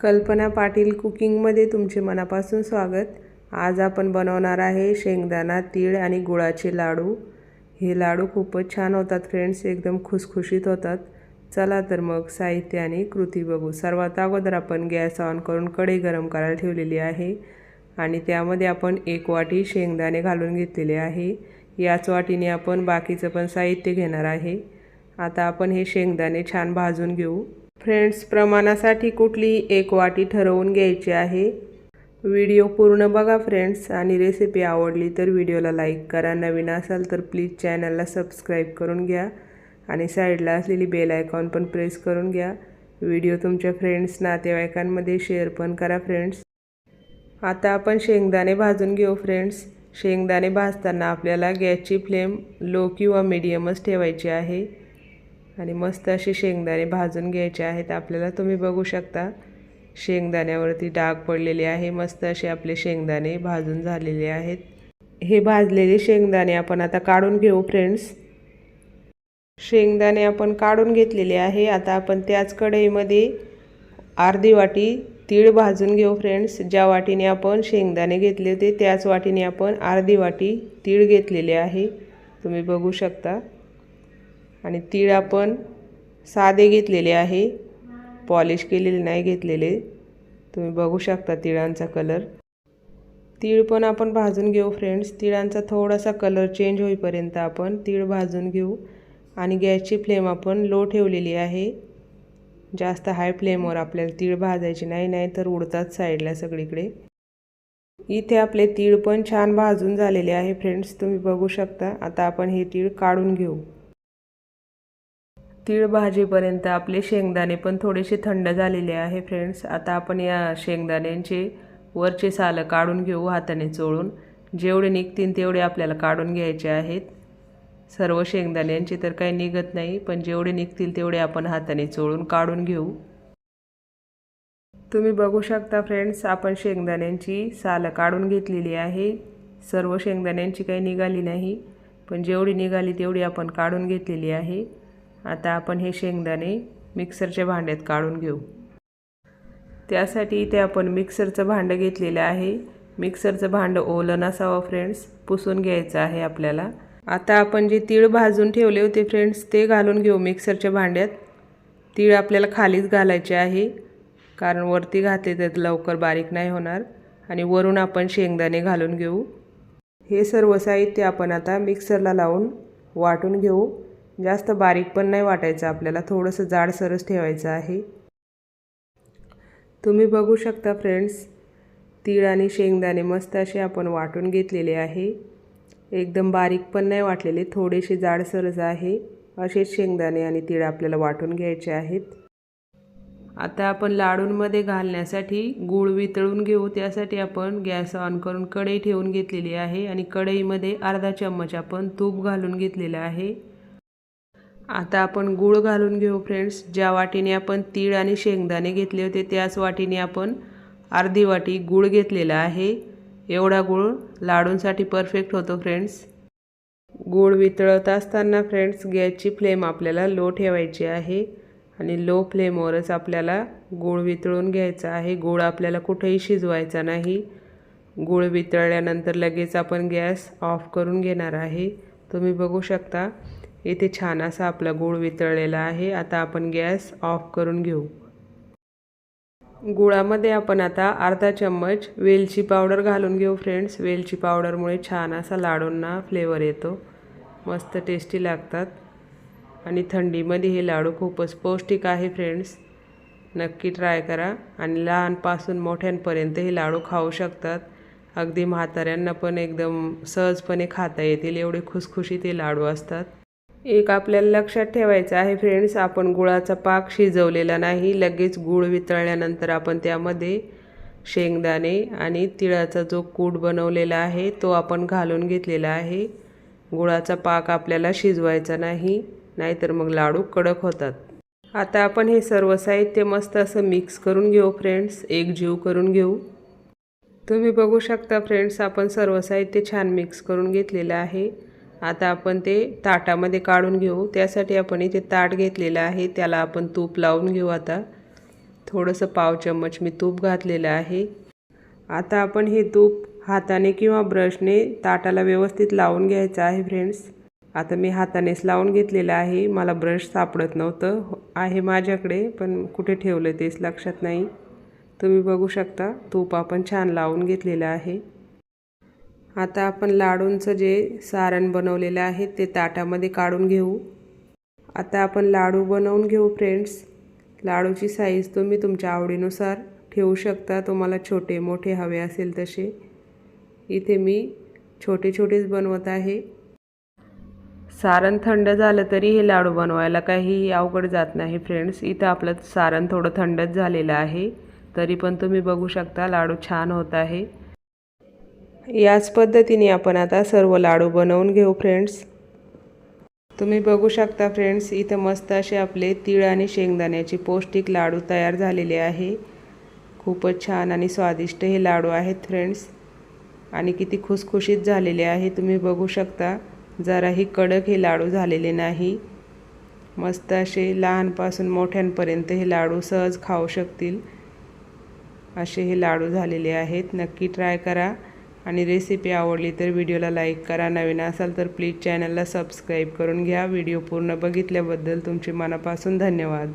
कल्पना पाटील कुकिंगमध्ये तुमचे मनापासून स्वागत. आज आपण बनवणार आहे शेंगदाणा तीळ आणि गुळाचे लाडू. हे लाडू खूपच छान होतात फ्रेंड्स एकदम खुसखुशीत होतात. चला तर मग साहित्य आणि कृती बघू. सर्वात अगोदर आपण गॅस ऑन करून कढई गरम करायला ठेवलेली आहे आणि त्यामध्ये आपण एक वाटी शेंगदाणे घालून घेतलेले आहे. याच वाटीने आपण बाकीचं पण साहित्य घेणार आहे. आता आपण हे शेंगदाणे छान भाजून घेऊ. फ्रेंड्स प्रमाणासाठी कुठली एक वाटी ठरवून घ्यायची आहे? व्हिडिओ पूर्ण बघा फ्रेंड्स. आणि रेसिपी आवडली तर व्हिडिओला लाईक करा. नवीन असाल तर प्लीज चॅनलला सबस्क्राईब करून घ्या. आणि साईडला असलेली बेल आयकॉन पण प्रेस करून घ्या. व्हिडिओ तुमच्या फ्रेंड्स नातेवाईकांमध्ये शेअर पण करा फ्रेंड्स. आता आपण शेंगदाणे भाजून घेऊ फ्रेंड्स. शेंगदाणे भाजताना आपल्याला गॅसची फ्लेम लो किंवा मिडियमच ठेवायची आहे. आणि मस्त असे शेंगदाणे भाजून घ्यायचे आहेत. आपल्याला तुम्ही बघू शकता शेंगदाण्यावरती डाग पडलेले आहे. मस्त असे आपले शेंगदाणे भाजून झालेले आहेत. हे भाजलेले शेंगदाणे आपण आता काढून घेऊ फ्रेंड्स शेंगदाणे आपण काढून घेतलेले आहे. आता आपण त्याच कढईमध्ये अर्धी वाटी तीळ भाजून घेऊ फ्रेंड्स ज्या वाटीने आपण शेंगदाणे घेतले होते त्याच वाटीने आपण अर्धी वाटी तीळ घेतलेले आहे. तुम्ही बघू शकता. आणि तीळ आपण साधे घेतलेले आहे. पॉलिश केलेले नाही घेतलेले. तुम्ही बघू शकता तिळांचा कलर. तीळ पण आपण भाजून घेऊ फ्रेंड्स. तिळांचा थोडासा कलर चेंज होईपर्यंत आपण तीळ भाजून घेऊ. आणि गॅसची फ्लेम आपण लो ठेवलेली आहे. जास्त हाय फ्लेमवर आपल्याला तीळ भाजायची नाही नाही तर उडतात साईडला सगळीकडे. इथे आपले तीळ पण छान भाजून झालेले आहे फ्रेंड्स. तुम्ही बघू शकता. आता आपण हे तीळ काढून घेऊ. तीळ भाजीपर्यंत आपले शेंगदाणे पण थोडेसे थंड झालेले आहे फ्रेंड्स आता आपण या शेंगदाण्यांचे वरचे सालं काढून घेऊ हाताने चोळून. जेवढे निघतील तेवढे आपल्याला काढून घ्यायचे आहेत. सर्व शेंगदाण्यांचे तर काही निघत नाही पण जेवढे निघतील तेवढे आपण हाताने चोळून काढून घेऊ. तुम्ही बघू शकता फ्रेंड्स आपण शेंगदाण्यांची सालं काढून घेतलेली आहे. सर्व शेंगदाण्यांची काही निघाली नाही पण जेवढी निघाली तेवढी आपण काढून घेतलेली आहे. आता आपण हे शेंगदाणे मिक्सरच्या भांड्यात काढून घेऊ. त्यासाठी इथे आपण मिक्सरचं भांडं घेतलेलं आहे. मिक्सरचं भांडं ओलं नसावं फ्रेंड्स पुसून घ्यायचं आहे आपल्याला. आता आपण जे तीळ भाजून ठेवले होते फ्रेंड्स ते घालून घेऊ मिक्सरच्या भांड्यात. तीळ आपल्याला खालीच घालायचे आहे. कारण वरती घातले तर लवकर बारीक नाही होणार. आणि वरून आपण शेंगदाणे घालून घेऊ. हे सर्व साहित्य आपण आता मिक्सरला लावून वाटून घेऊ. जास्त बारीक पण नाही वाटायचं आपल्याला थोडंसं जाडसरच ठेवायचं आहे. तुम्ही बघू शकता फ्रेंड्स तीळ आणि शेंगदाणे मस्त असे आपण वाटून घेतलेले आहे. एकदम बारीक पण नाही वाटलेले थोडेसे जाडसरच आहे. असेच शेंगदाणे आणि तीळ आपल्याला वाटून घ्यायचे आहेत. आता आपण लाडूंमध्ये घालण्यासाठी गूळ वितळून घेऊ. त्यासाठी आपण गॅस ऑन करून कढई ठेवून घेतलेली आहे आणि कढईमध्ये अर्धा चम्मच आपण तूप घालून घेतलेलं आहे. आता आपण गूळ घालून घेऊ फ्रेंड्स ज्या वाटीने आपण तीळ आणि शेंगदाणे घेतले होते त्याच वाटीने आपण अर्धी वाटी गूळ घेतलेला आहे. एवढा गूळ लाडूंसाठी परफेक्ट होतो फ्रेंड्स गूळ वितळत असताना फ्रेंड्स गॅसची फ्लेम आपल्याला लो ठेवायची आहे आणि लो फ्लेमवरच आपल्याला गूळ वितळून घ्यायचा आहे. गूळ आपल्याला कुठेही शिजवायचा नाही. गूळ वितळल्यानंतर लगेच आपण गॅस ऑफ करून घेणार आहे. तुम्ही बघू शकता इथे छान असा आपला गूळ वितळलेला आहे. आता आपण गॅस ऑफ करून घेऊ. गुळामध्ये आपण आता अर्धा चम्मच वेलची पावडर घालून घेऊ फ्रेंड्स. वेलची पावडरमुळे छान असा लाडूंना फ्लेवर येतो. मस्त टेस्टी लागतात. आणि थंडीमध्ये हे लाडू खूपच पौष्टिक आहे फ्रेंड्स. नक्की ट्राय करा. आणि लहानपासून मोठ्यांपर्यंत हे लाडू खाऊ शकतात. अगदी म्हाताऱ्यांना पण एकदम सहजपणे खाता येतील. एवढे खुसखुशीत हे लाडू असतात. एक आपल्याला लक्षात ठेवायचं आहे फ्रेंड्स आपण गुळाचा पाक शिजवलेला नाही लगेच गूळ वितळल्यानंतर आपण त्यामध्ये शेंगदाणे आणि तिळाचा जो कूट बनवलेला आहे तो आपण घालून घेतलेला आहे. गुळाचा पाक आपल्याला शिजवायचा नाही नाहीतर मग लाडू कडक होतात. आता आपण हे सर्व साहित्य मस्त असं मिक्स करून घेऊ फ्रेंड्स एक जीव करून घेऊ. तुम्ही बघू शकता फ्रेंड्स आपण सर्व साहित्य छान मिक्स करून घेतलेलं आहे. आता आपण ते ताटामध्ये काढून घेऊ. त्यासाठी आपण इथे ताट घेतलेलं आहे. त्याला आपण तूप लावून घेऊ आता. थोडंसं पाव चम्मच मी तूप घातलेलं आहे. आता आपण हे तूप हाताने किंवा ब्रशने ताटाला व्यवस्थित लावून घ्यायचं आहे फ्रेंड्स आता मी हातानेच लावून घेतलेलं आहे. मला ब्रश सापडत नव्हतं. आहे माझ्याकडे पण कुठे ठेवलं तेच लक्षात नाही. तुम्ही बघू शकता. तूप आपण छान लावून घेतलेलं आहे. आता आपण लाडूंचं जे सारण बनवलेलं आहे ते ताटामध्ये काढून घेऊ. आता आपण लाडू बनवून घेऊ फ्रेंड्स लाडूची साईज तुम्ही तुमच्या आवडीनुसार ठेवू शकता. तुम्हाला छोटे मोठे हवे असेल तसे. इथे मी छोटे छोटेच बनवत आहे. सारण थंड झालं तरी हे लाडू बनवायला काहीही अवघड जात नाही फ्रेंड्स इथं आपलं सारण थोडं थंडच झालेलं आहे. तरी पण तुम्ही बघू शकता लाडू छान होत आहे. याच पद्धतीने आपण आता सर्व लाडू बनवून घेऊ फ्रेंड्स तुम्ही बघू शकता फ्रेंड्स इथं मस्त असे आपले तीळ आणि शेंगदाण्याचे पौष्टिक लाडू तयार झालेले आहे. खूपच छान आणि स्वादिष्ट हे लाडू आहेत फ्रेंड्स आणि किती खुसखुशीत झालेले आहे. तुम्ही बघू शकता जराही कडक हे लाडू झालेले नाही. मस्त असे लहानपासून मोठ्यांपर्यंत हे लाडू सहज खाऊ शकतील. असे हे लाडू झालेले आहेत. नक्की ट्राय करा. आणि रेसिपी आवडली तर व्हिडिओला लाईक करा. नवीन असाल तर प्लीज चॅनलला सबस्क्राईब करून घ्या. व्हिडिओ पूर्ण बघितल्याबद्दल तुमचे मनापासून धन्यवाद.